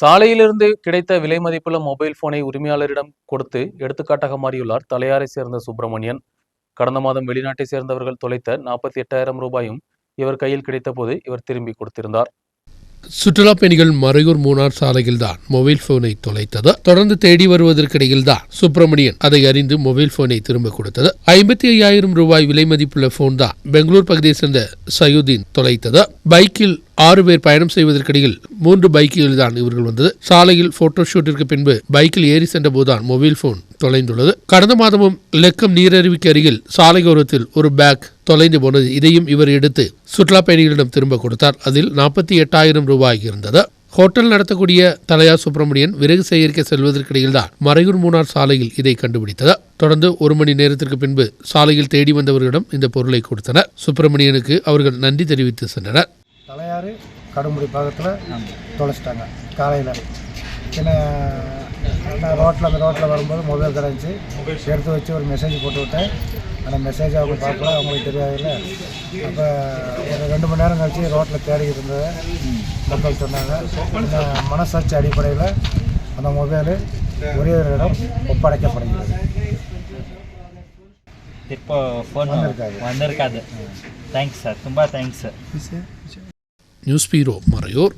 சாலையிலிருந்து கிடைத்த விலை மதிப்புள்ள மொபைல் போனை உரிமையாளரிடம் கொடுத்து எடுத்துக்காட்டாக மாறியுள்ளார். தலையாரை சேர்ந்த சுப்பிரமணியன் கடந்த மாதம் வெளிநாட்டை சேர்ந்தவர்கள் தொலைத்த நாற்பத்தி எட்டாயிரம் ரூபாயும் இவர் கையில் கிடைத்தபோது இவர் திரும்பி கொடுத்திருந்தார். சுற்றுலா பயணிகள் மறையூர் மூணார் சாலையில்தான் மொபைல் போனை தொலைத்தது. தொடர்ந்து தேடி வருவதற்கிடையில் தான் சுப்பிரமணியன் அதை அறிந்து மொபைல் போனை திரும்ப கொடுத்தது. ஐம்பத்தி ஐயாயிரம் ரூபாய் விலை மதிப்புள்ள போன் தான் பெங்களூர் பகுதியை சேர்ந்த சயுதீன் தொலைத்தது. பைக்கில் ஆறு பேர் பயணம் செய்வதற்கிடையில் மூன்று பைக்குகள் தான் இவர்கள் வந்தது. சாலையில் போட்டோ ஷூட்டிற்கு பின்பு பைக்கில் ஏறி சென்ற போதுதான் மொபைல் போன் தொலைந்துள்ளது. கடந்த மாதமும் லெக்கம் நீரருவிக்கு அருகில் சாலையோரத்தில் ஒரு பேக் தொலைந்து போனது. இதையும் இவர் எடுத்து சுற்றுலா பயணிகளிடம் திரும்ப கொடுத்தார். அதில் நாற்பத்தி எட்டாயிரம் ரூபாய் இருந்தது. ஹோட்டல் நடத்தக்கூடிய தலையா சுப்பிரமணியன் விறகு சேகரிக்க செல்வதற்கிடையில் தான் மறையூர் மூணார் சாலையில் இதை கண்டுபிடித்தது. தொடர்ந்து ஒரு மணி நேரத்திற்கு பின்பு சாலையில் தேடி வந்தவர்களிடம் இந்த பொருளை கொடுத்தனர். சுப்பிரமணியனுக்கு அவர்கள் நன்றி தெரிவித்து சென்றனர். தலையாறு கடுமுடி பக்கத்தில் தொலைச்சிட்டாங்க காலையில் பின்ன நான் ரோட்டில் அந்த ரோட்டில் வரும்போது மொபைல் கிடந்துச்சு எடுத்து வச்சு ஒரு மெசேஜ் போட்டு விட்டேன் அந்த மெசேஜ் அவங்க பார்க்கல அவங்களுக்கு தெரியாதுல்ல அப்போ ஒரு ரெண்டு மணி நேரம் கழிச்சு ரோட்டில் தேடிக்கிட்டு இருந்ததை மக்கள் சொன்னாங்க இந்த மனசாட்சி அடிப்படையில் அந்த மொபைலு உரியவரிடம் ஒப்படைக்கப்படுகிறது இப்போ ಫೋನ್ வந்திருக்காது. வந்திருக்காது ಥ್ಯಾಂಕ್ಸ್ ಸರ್ ತುಂಬ ಥ್ಯಾಂಕ್ಸ್ news bureau Marayoor